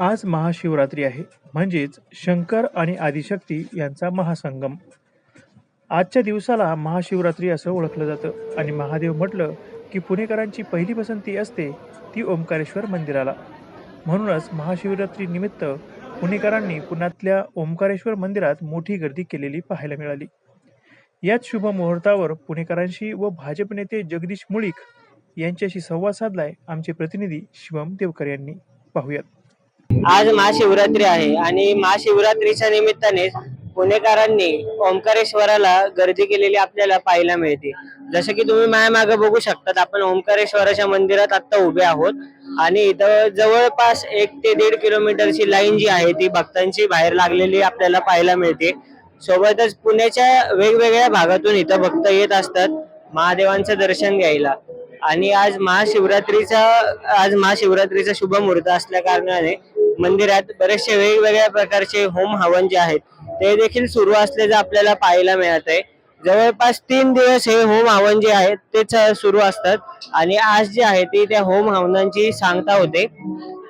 आज महाशिवरात्री आहे. म्हणजेच शंकर आणि आदिशक्ती यांचा महासंगम. आजच्या दिवसाला महाशिवरात्री असं ओळखलं जातं. आणि महादेव म्हटलं की पुणेकरांची पहिली पसंती असते ती ओंकारेश्वर मंदिराला. म्हणूनच महाशिवरात्री निमित्त पुणेकरांनी पुण्यातल्या ओंकारेश्वर मंदिरात मोठी गर्दी केलेली पाहायला मिळाली. याच शुभ मुहूर्तावर पुणेकरांशी व भाजप नेते जगदीश मुळीक यांच्याशी संवाद साधलाय आमचे प्रतिनिधी शिवम देवकर यांनी. पाहूयात. आज महाशिवरात्री आहे आणि महाशिवरात्रीच्या निमित्ताने पुणेकरांनी ओंकारेश्वराला गर्दी केलेली आपल्याला पाहायला मिळते. जसं की तुम्ही माझ्या मागे बघू शकतात आपण ओंकारेश्वराच्या मंदिरात आता उभे आहोत. आणि इथं जवळपास एक ते दीड किलोमीटरची लाईन जी आहे ती भक्तांची बाहेर लागलेली आपल्याला पाहायला मिळते. सोबतच पुण्याच्या वेगवेगळ्या भागातून इथं भक्त येत असतात महादेवांचं दर्शन घ्यायला. आणि आज महाशिवरात्रीचा आज महाशिवरात्रीचा शुभ मुहूर्त असल्या कारणाने मंदिरात बरेचसे वेगवेगळ्या प्रकारचे होम हवन जे आहेत ते देखील सुरू असल्याचं आपल्याला पाहायला मिळत आहे जवळपास तीन दिवस हे होम हवन जे आहेत तेच सुरू असतात. आणि आज जे आहे ती त्या होम हवनांची सांगता होते.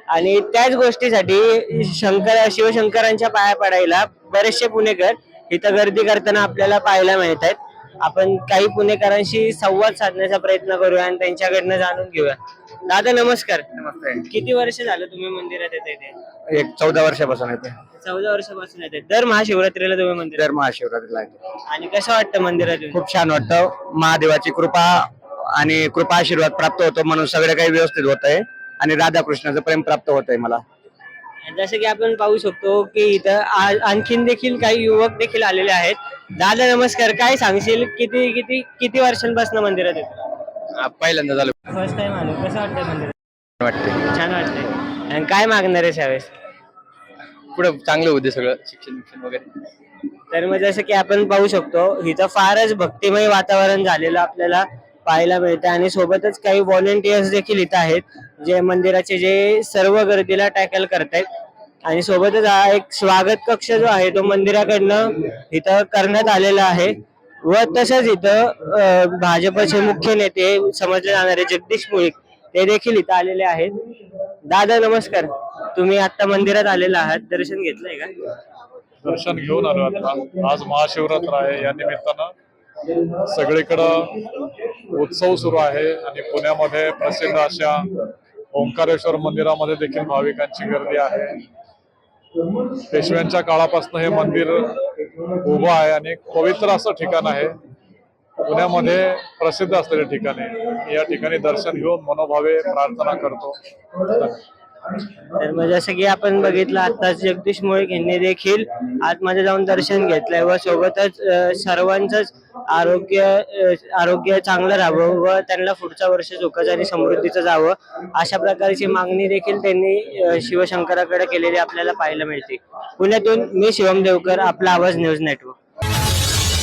आणि त्याच गोष्टीसाठी शंकर शिवशंकरांच्या पाया पडायला बरेचसे पुणेकर इथं गर्दी करताना आपल्याला पाहायला मिळत आहेत आपण काही पुणेकरांशी संवाद साधण्याचा प्रयत्न करूया आणि त्यांच्याकडनं जाणून घेऊया. दादा नमस्कार. नमस्ते. किती वर्ष झालं तुम्ही मंदिरात येते इथे? एक चौदा वर्षापासून येते चौदा वर्षापासून येते दर महाशिवरात्रीला तुम्ही मंदिरात दर महाशिवरात्रीला येते आणि कसं वाटतं मंदिरात येऊन? खूप छान वाटतं. महादेवाची कृपा आणि कृपा आशीर्वाद प्राप्त होतो म्हणून सगळं काही व्यवस्थित होत आहे आणि राधाकृष्णाचं प्रेम प्राप्त होत आहे मला जसं की आपण पाहू शकतो की इथं आ- आणखीन देखील काही युवक देखील आलेले आहेत. दादा नमस्कार. काय सांगशील? किती किती किती वर्षांपासून मंदिरात येतो पहिल्यांदा झालं. फर्स्ट टाइम आलो. कसं वाटतंय मंदिरात? वाटते छान वाटतंय. आणि काय मागणार आहे यावेळेस? पुढे चांगलं होते सगळं शिक्षण शिक्षण वगैरे. तर मग जसं की आपण पाहू शकतो इथं फारच भक्तिमय वातावरण झालेलं आपल्याला पाहायला मिळतं आणि सोबतच काही व्हॉलेंटियर्स देखील इथं आहेत जे मंदिराचे जे सर्व गर्दीला टॅकल करतायत. आणि सोबतच हा एक स्वागत कक्ष जो आहे तो मंदिराकडनं इथं करण्यात आलेला आहे. व तसंच इथं भाजपचे मुख्य नेते समजले जाणारे जगदीश मुळीक ते देखील इथं आलेले आहेत. दादा नमस्कार. तुम्ही आता मंदिरात आलेला आहात. दर्शन घेतलंय का? दर्शन घेऊन आलो आता. आज महाशिवरात्र आहे. या निमित्तानं सगळीकडं उत्सव सुरू आहे आणि पुण्यामध्ये प्रसिद्ध अशा ओंकारेश्वर मंदिरामध्ये देखील भाविकांची गर्दी आहे. पेशव्यांच्या काळापासून हे मंदिर उभं आहे आणि पवित्र असं ठिकाण आहे. पुण्यामध्ये प्रसिद्ध असलेले ठिकाण आहे. या ठिकाणी दर्शन घेऊन मनोभावे प्रार्थना करतो. तर म्हणजे मग जसं की आपण बघितलं आता जगदीश मुळीक यांनी देखील आतमध्ये जाऊन दर्शन घेतलंय व सोबतच अं, सर्वांचंच आरोग्य आरोग्य चांगलं राहावं व त्यांना पुढचं वर्ष सुखाचं आणि समृद्धीचं जावं अशा प्रकारची मागणी देखील त्यांनी शिवशंकराकडे केलेली आपल्याला पाहायला मिळते. पुण्यातून मी शिवम देवकर आपला आवाज न्यूज नेटवर्क.